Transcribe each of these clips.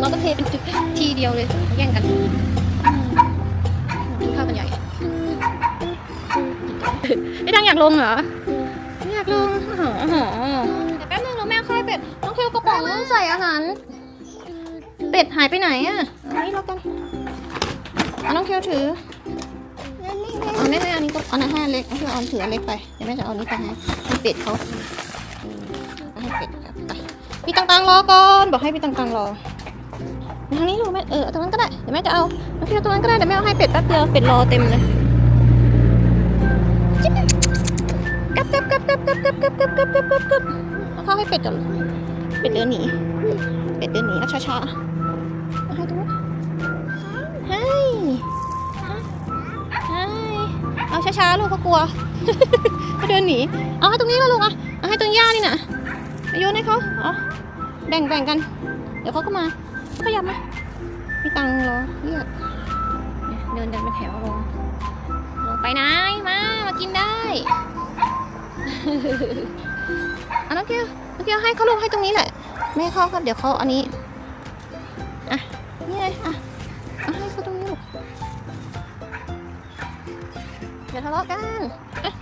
เราก็เทเป็นทีเดียวเลยแย่งกันอืมกินข้าวกันใหญ่ไอ้ดังอยากลงเหรอไม่อยากลงอ๋ออ๋อเดี๋ยวแป๊บนึงเราแม่ค่อยเป็ดน้องคิวกระป๋องใส่อาหาร เป็ดหายไปไหนอะเอานี่แล้วกันเอาน้องคิวถือเอาไม่ไม่อันนี้ก็เอาอันห้าเล็กเอาเอาถืออันเล็กไปเดี๋ยวแม่จะเอาอันนี้ไปให้ให้เป็ดเขาอืมก็ให้เป็ดครับไปพี่ตังตังรอก่อนบอกให้พี่ตังตังรอ ทางนี้ลูกแม่เออเอาตรงนั้นก็ได้เดี๋ยวแม่จะเอาเอาพี่เอาตรงนั้นก็ได้เดี๋ยวแม่เอาให้เป็ดแป๊บเดียวเป็ดรอเต็มเลยจิ๊บกับกับกับกับกับกับกับกับกับกับกับเอาเข้าให้เป็ดก่อนเป็ดเดินหนีเป็ดเดินหนีเอาช้าๆเอาให้ตรงนู้นให้ใช่เอาช้าๆลูกเขากลัวเขาเดินหนีเอาให้ตรงนี้มาลูกอะเอาให้ตรงหญ้านี่น่ะโยนให้เขาเอแบ่งแบ่งกัน เดี๋ยวเขาก็มา ขยับมามีตังค์รอเรียกเนี่ยเดินกันเป็นแถวลงลงไปไหนมา มากินได้เอาน้องเกียวน้องเกียวให้เขาลูกให้ตรงนี้แหละ ไม่ให้เขาก็เดี๋ยวเขาอันนี้ อะ นี่ไงอะเอาให้เขาตรงนี้ลูกอย่าทะเลาะกันเอ๊ะ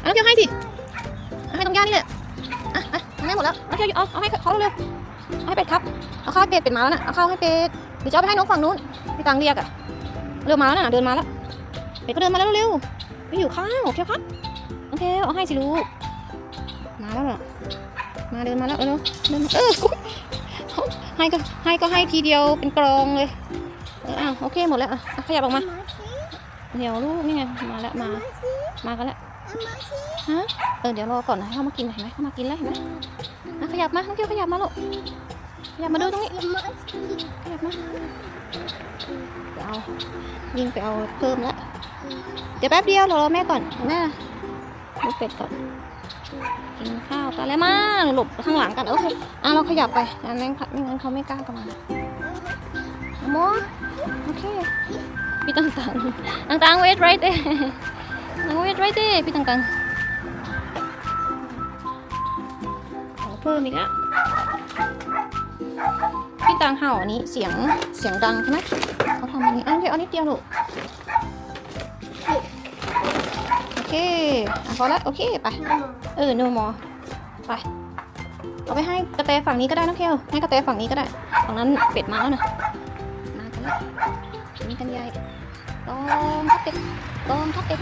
เอาน้องเกียวให้สิเอาให้ตรงย่านี่แหละอะอะทำได้หมดแล้วน้องเกียวเอาเอาให้เขาเร็วๆ เอาให้เป็ดครับ เอาข้าวให้เป็ดเป็ดมาแล้วน่ะเอาข้าวให้เป็ดเดี๋ยวจะเอาไปให้น้องฝั่งนู้นพี่ตังเรียกอะเร็วมาแล้วน่ะเดินมาแล้ว เป็ดก็เดินมาแล้วเร็วไปอยู่ข้างโอเคครับโอเคเอาให้สิลูกมาแล้วน่ะมาเดินมาแล้วเร็วเดินมาเออให้ก็ให้ก็ให้ทีเดียวเป็นกรองเลยเอออ้าวโอเคหมดแล้วอะอะขยับออกมาเดี๋ยวลูกนี่ไงมาแล้วมา มากันแล้ว ฮะเออเดี๋ยวรอก่อนนะให้เขามากินเห็นไหมเขามากินแล้วเห็นไหมอะขยับมาน้องเกียวขยับมาลูกขยับมาดูตรงนี้ขยับมาเดี๋ยวเอายิงไปเอาเพิ่มแล้วเดี๋ยวแป๊บเดียวรอแม่ก่อนแม่ดูเป็ดก่อนกินข้าวกันแล้วมาหลบข้างหลังกันโอเคอะเราขยับไปอันนั้นไม่งั้นเขาไม่กล้ากันมาโมโอเคพี่ตังตังตังตัง wait right there ตั ง wait right there พี่ตังตังขอเพิ่มอีกแล้วพี่ตังเห่าอันนี้เสียงเสียงดังใช่ไหมเขาทำอันนี้อันนี้เอานิดเดียวลูกโอเคอพอแล้วโอเคไปเออ no more ไปเอาไปให้กระแตฝั่งนี้ก็ได้นะเคลให้กระแตฝั่งนี้ก็ได้ฝั่งนั้นเป็ดมาแล้วนะมากันแล้วนี่กันใหญ่กองทัพเป็ดกองทัพเป็ด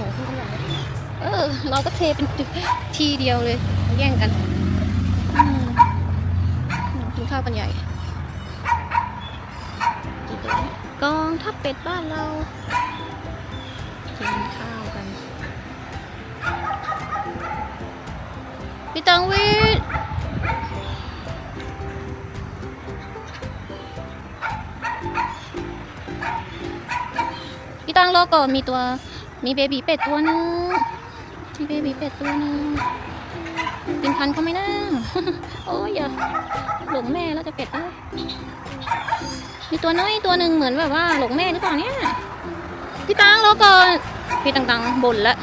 โอ้โหขึ้นกันใหญ่เลยเออ เราก็เทเป็นทีเดียวเลย แย่งกันกินข้าวกันใหญ่กองทัพเป็ดบ้านเรากินข้าวกันพี่ตังวิทย์พี่ตังรอก่อนมีตัว มีเบบีเป็ดตัวหนึง มีเบบีเป็ดตัวหนึง กินทันเขาไหมนะโอ้ยอย่าหลงแม่แล้วจะเป็ดเอ้ยมีตัวน้อยตัวหนึ่งเหมือนแบบว่าหลงแม่หรือเปล่าเนี่ย พี่ตังรอก่อน พี่ตังตังบ่นละ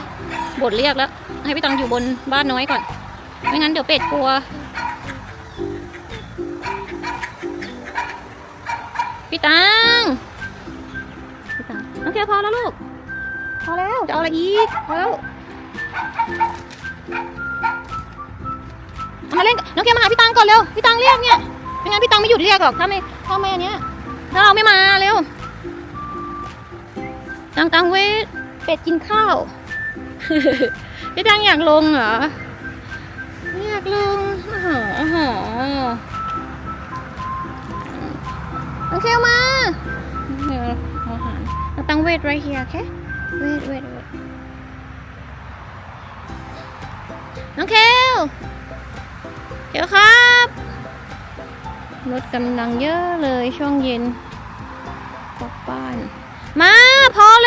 บ่นเรียกแล้ว ให้พี่ตังอยู่บนบ้านน้อยก่อน ไม่งั้นเดี๋ยวเป็ดกลัว พี่ตังพี่ตังโอเคพอแล้วลูก อแล้วจะเอาอะไรอีกพอแล้วมาเล่นน้องเกมมาหาพี่ตังก่อนเร็วพี่ตังเรียกเนี่ยไม่งั้นพี่ตังไม่หยุดเรียกหรอกถ้าไม่ถ้าไม่อันเนี้ยถ้าเราไม่มาเร็วตังตังเว้เป็ดกินข้าวพี่ตังอยากลงเหรออยากลงอ๋ออ๋อน้องเกลมาเดี๋ยวเอาอาหารตัง wait right here โอเค wait wait wait น้องเคลเคลครับ รถกำลังเยอะเลยช่วงเย็นกลับบ้าน มาพอเล